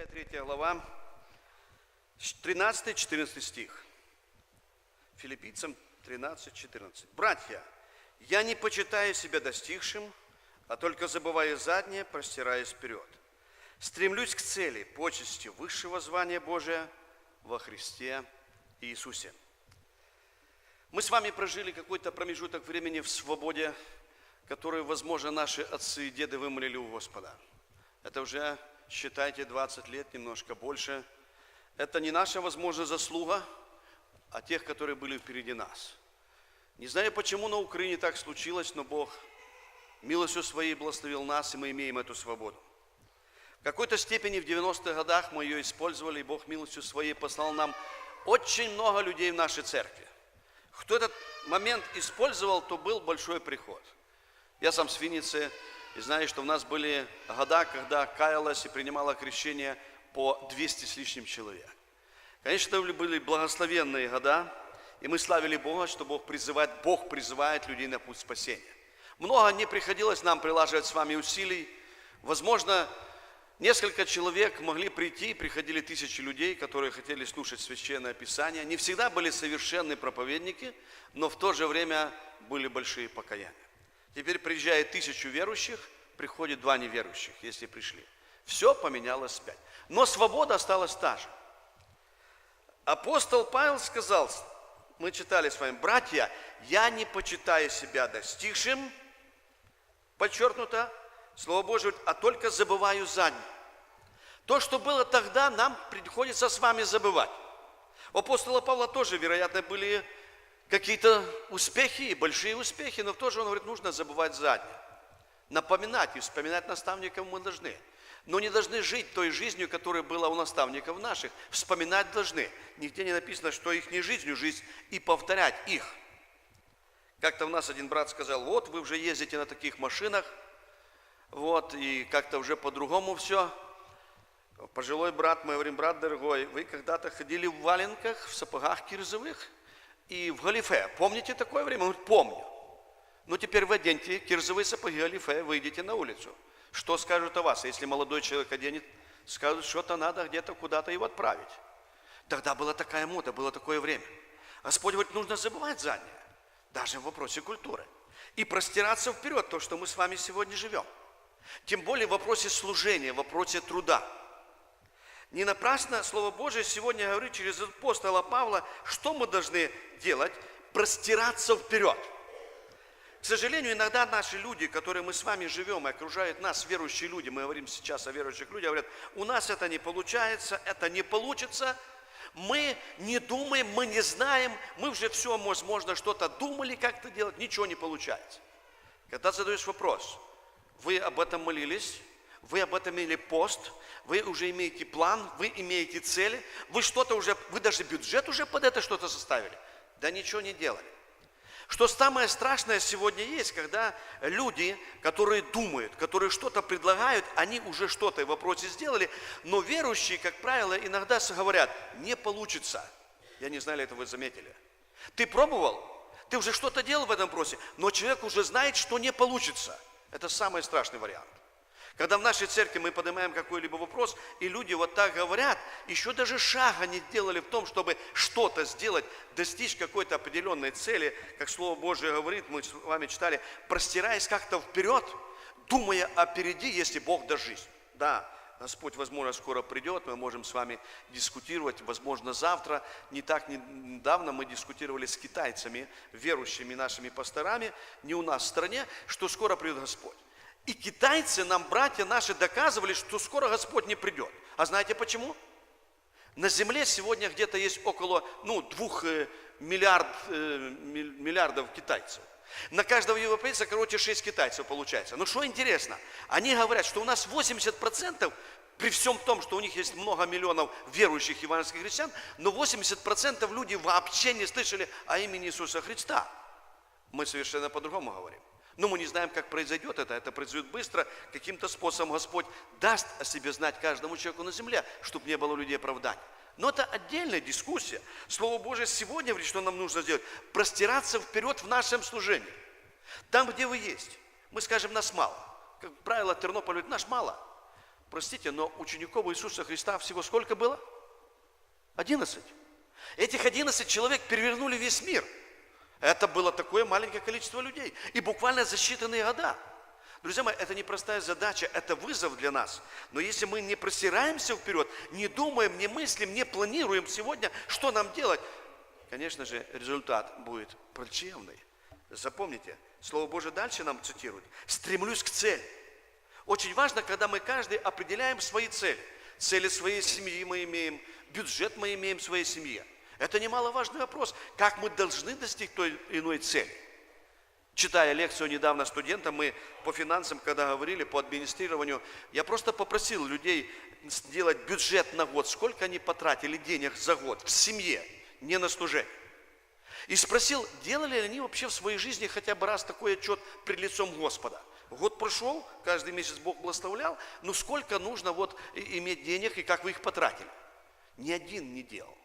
Исайя 3 глава, 13-14 стих. Филиппийцам 13-14. «Братья, я не почитаю себя достигшим, а только забывая заднее, простираясь вперед. Стремлюсь к цели, почести высшего звания Божия во Христе Иисусе». Мы с вами прожили какой-то промежуток времени в свободе, которую, возможно, наши отцы и деды вымолили у Господа. Это уже, считайте, 20 лет, немножко больше. Это не наша, возможно, заслуга, а тех, которые были впереди нас. Не знаю, почему на Украине так случилось, но Бог милостью своей благословил нас, и мы имеем эту свободу. В какой-то степени в 90-х годах мы ее использовали, и Бог милостью своей послал нам очень много людей в нашей церкви. Кто этот момент использовал, то был большой приход. Я сам с Винницы, и знаю, что у нас были года, когда каялось и принимало крещение по 200 с лишним человек. Конечно, это были благословенные года, и мы славили Бога, что Бог призывает, Бог призывает людей на путь спасения. Много не приходилось нам прилаживать с вами усилий. Возможно, Несколько человек могли прийти, приходили тысячи людей, которые хотели слушать священное писание. Не всегда были совершенные проповедники, но в то же время были большие покаяния. Теперь приезжает тысячу верующих, приходит два неверующих, если пришли. Все поменялось опять. Но свобода осталась та же. Апостол Павел сказал, мы читали с вами, братья, я не почитаю себя достигшим, подчеркнуто, Слово Божие, а только забываю заднее. То, что было тогда, нам приходится с вами забывать. У апостола Павла тоже, вероятно, были какие-то успехи большие успехи, но тоже он говорит, нужно забывать заднее. Напоминать и вспоминать наставников мы должны. Но не должны жить той жизнью, которая была у наставников наших. Вспоминать должны. Нигде не написано, что их не жизнью жизнь, и повторять их. Как-то у нас один брат сказал, вот вы уже ездите на таких машинах, вот, и как-то уже по-другому все. Пожилой брат, мы говорим, брат дорогой, вы когда-то ходили в валенках, в сапогах кирзовых и в галифе. Помните такое время? Он говорит, помню. Ну, теперь оденьте кирзовые сапоги галифе, выйдете на улицу. Что скажут о вас? Если молодой человек оденет, скажут, что-то надо где-то куда-то его отправить. Тогда была такая мода, было такое время. Господь говорит, нужно забывать заднее, даже в вопросе культуры. И простираться вперед, то, что мы с вами сегодня живем. Тем более в вопросе служения, в вопросе труда. Не напрасно Слово Божие сегодня говорит через апостола Павла, что мы должны делать? Простираться вперед. К сожалению, иногда наши люди, которые мы с вами живем и окружают нас, верующие люди, мы говорим сейчас о верующих людях, говорят, у нас это не получается, это не получится, мы не думаем, мы не знаем, мы уже все, возможно, что-то думали, как это делать, ничего не получается. Когда задаешь вопрос – вы об этом молились, вы об этом имели пост, вы уже имеете план, вы имеете цели, вы что-то уже, вы даже бюджет уже под это что-то составили. Да ничего не делали. Что самое страшное сегодня есть, когда люди, которые думают, которые что-то предлагают, они уже что-то в вопросе сделали, но верующие, как правило, иногда говорят, не получится. Я не знаю, ли это вы заметили. Ты пробовал? Ты уже что-то делал в этом вопросе, но человек уже знает, что не получится – это самый страшный вариант. Когда в нашей церкви мы поднимаем какой-либо вопрос, и люди вот так говорят, еще даже шага не делали в том, чтобы что-то сделать, достичь какой-то определенной цели, как Слово Божие говорит, мы с вами читали, простираясь как-то вперед, думая опереди, если Бог даст жизнь. Да, Господь, возможно, скоро придет, мы можем с вами дискутировать, возможно, завтра. Не так недавно мы дискутировали с китайцами, верующими нашими пасторами, не у нас в стране, что скоро придет Господь. И китайцы нам, братья наши, доказывали, что скоро Господь не придет. А знаете почему? На земле сегодня где-то есть около ну, двух э, миллиард, э, миллиардов китайцев. На каждого европейца, короче, 6 китайцев получается. Но что интересно, они говорят, что у нас 80%, при всем том, что у них есть много миллионов верующих евангельских христиан, но 80% люди вообще не слышали о имени Иисуса Христа. Мы совершенно по-другому говорим. Но мы не знаем, как произойдет это. Это произойдет быстро. Каким-то способом Господь даст о себе знать каждому человеку на земле, чтобы не было людей оправдания. Но это отдельная дискуссия. Слово Божие сегодня говорит, что нам нужно сделать. Простираться вперед в нашем служении. Там, где вы есть. Мы скажем, нас мало. Как правило, Тернополь говорит, нас мало. Простите, но учеников Иисуса Христа всего сколько было? Одиннадцать. Этих одиннадцать человек перевернули весь мир. Это было такое маленькое количество людей. И буквально за считанные года. Друзья мои, это непростая задача, это вызов для нас. Но если мы не просираемся вперед, не думаем, не мыслим, не планируем сегодня, что нам делать, конечно же, результат будет плачевный. Запомните, Слово Божие дальше нам цитирует. «Стремлюсь к цели». Очень важно, когда мы каждый определяем свои цели. Цели своей семьи мы имеем, бюджет мы имеем своей семье. Это немаловажный вопрос, как мы должны достичь той иной цели. Читая лекцию недавно студентам, мы по финансам, когда говорили, по администрированию, я просто попросил людей сделать бюджет на год, сколько они потратили денег за год в семье, не на служение. И спросил, делали ли они вообще в своей жизни хотя бы раз такой отчет пред лицом Господа. Год прошел, каждый месяц Бог благословлял, но сколько нужно вот иметь денег и как вы их потратили? Ни один не делал.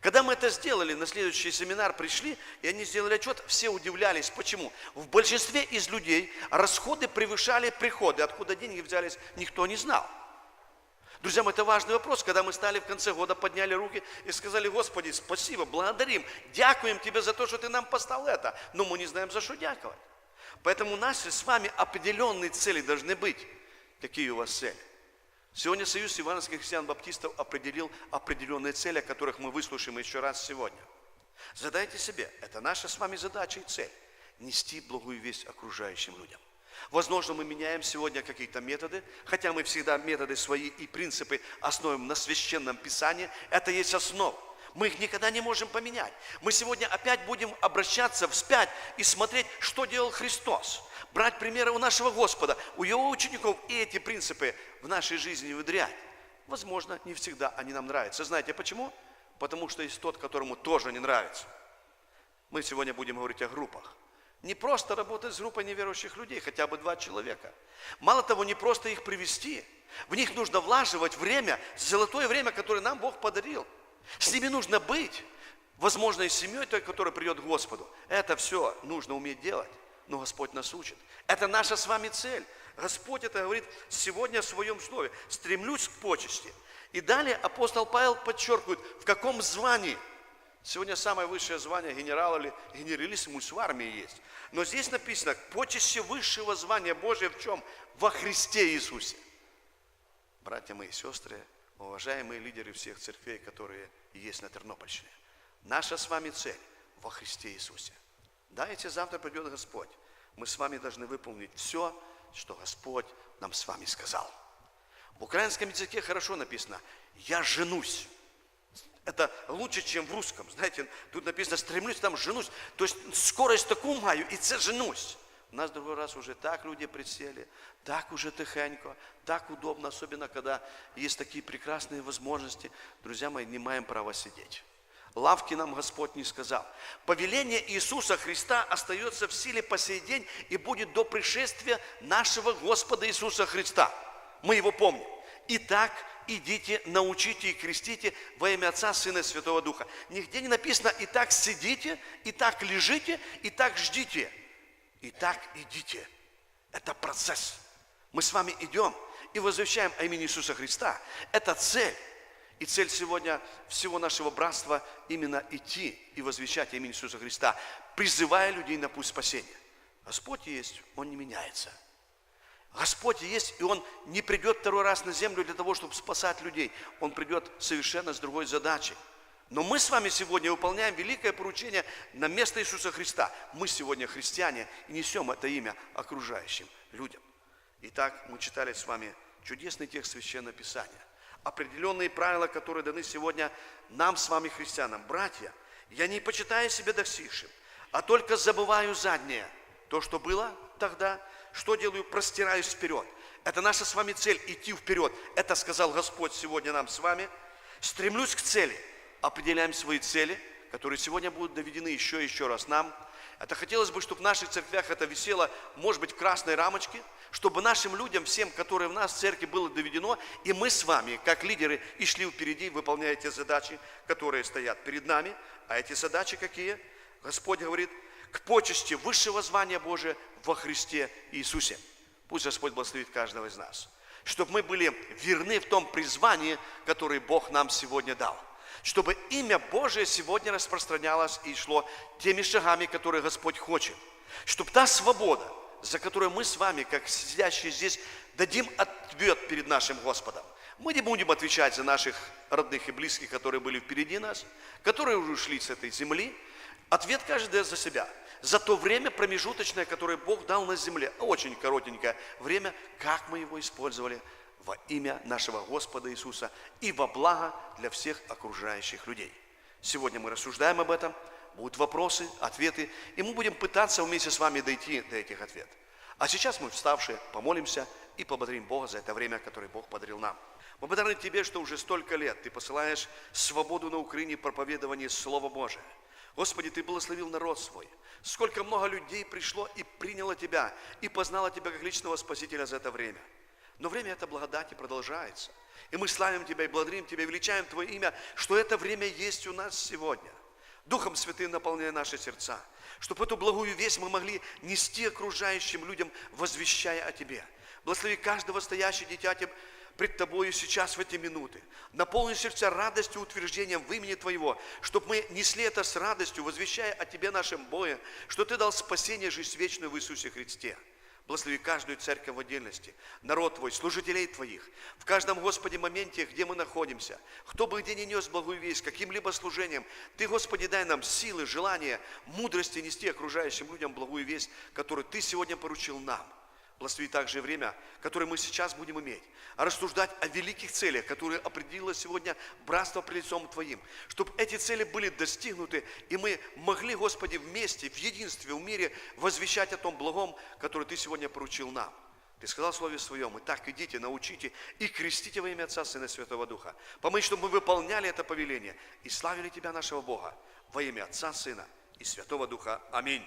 Когда мы это сделали, на следующий семинар пришли, и они сделали отчет, все удивлялись. Почему? В большинстве из людей расходы превышали приходы. Откуда деньги взялись, никто не знал. Друзья мои, это важный вопрос, когда мы стали в конце года, подняли руки и сказали, Господи, спасибо, благодарим, дякуем Тебе за то, что Ты нам поставил это, но мы не знаем, за что дяковать. Поэтому наши с вами определенные цели должны быть. Какие у вас цели? Сегодня Союз Ивановских христиан-баптистов определил определенные цели, о которых мы выслушаем еще раз сегодня. Задайте себе, это наша с вами задача и цель – нести благую весть окружающим людям. Возможно, мы меняем сегодня какие-то методы, хотя мы всегда методы свои и принципы основываем на священном писании. Это есть основа. Мы их никогда не можем поменять. Мы сегодня опять будем обращаться вспять и смотреть, что делал Христос. Брать примеры у нашего Господа, у Его учеников и эти принципы в нашей жизни внедрять. Возможно, не всегда они нам нравятся. Знаете почему? Потому что есть тот, которому тоже не нравится. Мы сегодня будем говорить о группах. Не просто работать с группой неверующих людей, хотя бы два человека. Мало того, не просто их привести. В них нужно влаживать время, золотое время, которое нам Бог подарил. С ними нужно быть. Возможно, и с семьей той, которая придет к Господу. Это все нужно уметь делать. Но Господь нас учит. Это наша с вами цель. Господь это говорит сегодня в своем слове. Стремлюсь к почести. И далее апостол Павел подчеркивает, в каком звании. Сегодня самое высшее звание генерал или генералиссимус в армии есть. Но здесь написано, почести высшего звания Божия в чем? Во Христе Иисусе. Братья мои сестры, уважаемые лидеры всех церквей, которые есть на Тернопольщине. Наша с вами цель во Христе Иисусе. Да, если завтра придет Господь, мы с вами должны выполнить все, что Господь нам с вами сказал. В украинском языке хорошо написано «я женусь». Это лучше, чем в русском. Знаете, тут написано «стремлюсь, там женусь». То есть скорость такую маю, и це женусь. Нас другой раз уже так люди присели, так уже тихенько, так удобно, особенно когда есть такие прекрасные возможности. Друзья мои, не маем права сидеть. Лавки нам Господь не сказал. Повеление Иисуса Христа остается в силе по сей день и будет до пришествия нашего Господа Иисуса Христа. Мы его помним. Итак, идите, научите и крестите во имя Отца, Сына и Святого Духа. Нигде не написано «и так сидите», «и так лежите», «и так ждите». «И так идите». Это процесс. Мы с вами идем и возвещаем о имени Иисуса Христа. Это цель. И цель сегодня всего нашего братства именно идти и возвещать имя Иисуса Христа, призывая людей на путь спасения. Господь есть, Он не меняется. Господь есть, и Он не придет второй раз на землю для того, чтобы спасать людей. Он придет совершенно с другой задачей. Но мы с вами сегодня выполняем великое поручение на место Иисуса Христа. Мы сегодня христиане и несем это имя окружающим людям. Итак, мы читали с вами чудесный текст Священного Писания – определенные правила, которые даны сегодня нам с вами, христианам. Братья, я не почитаю себя достигшим, а только забываю заднее. То, что было тогда, что делаю, простираюсь вперед. Это наша с вами цель – идти вперед. Это сказал Господь сегодня нам с вами. Стремлюсь к цели. Определяем свои цели, которые сегодня будут доведены еще и еще раз нам. Это хотелось бы, чтобы в наших церквях это висело, может быть, в красной рамочке – чтобы нашим людям, всем, которые в нас в церкви, было доведено, и мы с вами, как лидеры, и шли впереди, выполняя те задачи, которые стоят перед нами. А эти задачи какие? Господь говорит, к почести высшего звания Божия во Христе Иисусе. Пусть Господь благословит каждого из нас. чтобы мы были верны в том призвании, которое Бог нам сегодня дал. Чтобы имя Божие сегодня распространялось и шло теми шагами, которые Господь хочет. Чтобы та свобода, за которую мы с вами, как сидящие здесь, дадим ответ перед нашим Господом. Мы не будем отвечать за наших родных и близких, которые были впереди нас, которые уже ушли с этой земли. Ответ каждый за себя. За то время промежуточное, которое Бог дал на земле, очень коротенькое время, как мы его использовали во имя нашего Господа Иисуса и во благо для всех окружающих людей. Сегодня мы рассуждаем об этом, будут вопросы, ответы, и мы будем пытаться вместе с вами дойти до этих ответов. А сейчас мы, вставшие, помолимся и поблагодарим Бога за это время, которое Бог подарил нам. Мы благодарны Тебе, что уже столько лет Ты посылаешь свободу на Украине проповедование Слова Божия. Господи, Ты благословил народ свой. Сколько много людей пришло и приняло Тебя, и познало Тебя как личного Спасителя за это время. Но время это благодати продолжается. И мы славим Тебя и благодарим Тебя, и величаем Твое имя, что это время есть у нас сегодня. Духом Святым наполняя наши сердца, чтобы эту благую весть мы могли нести окружающим людям, возвещая о Тебе. Благослови каждого стоящего дитятя пред Тобою сейчас в эти минуты. Наполни сердца радостью, утверждением в имени Твоего, чтобы мы несли это с радостью, возвещая о Тебе нашем Бое, что Ты дал спасение, жизнь вечную в Иисусе Христе. Благослови каждую церковь в отдельности, народ Твой, служителей Твоих, в каждом, Господи, моменте, где мы находимся, кто бы где ни нес благую весть, каким-либо служением, Ты, Господи, дай нам силы, желания, мудрости нести окружающим людям благую весть, которую Ты сегодня поручил нам – Благослови также время, которое мы сейчас будем иметь, а рассуждать о великих целях, которые определило сегодня братство при лицом Твоим, чтобы эти цели были достигнуты, и мы могли, Господи, вместе, в единстве, в мире возвещать о том благом, который Ты сегодня поручил нам. Ты сказал в Слове Своем, и так идите, научите и крестите во имя Отца, Сына и Святого Духа. Помоги, чтобы мы выполняли это повеление и славили Тебя, нашего Бога, во имя Отца, Сына и Святого Духа. Аминь.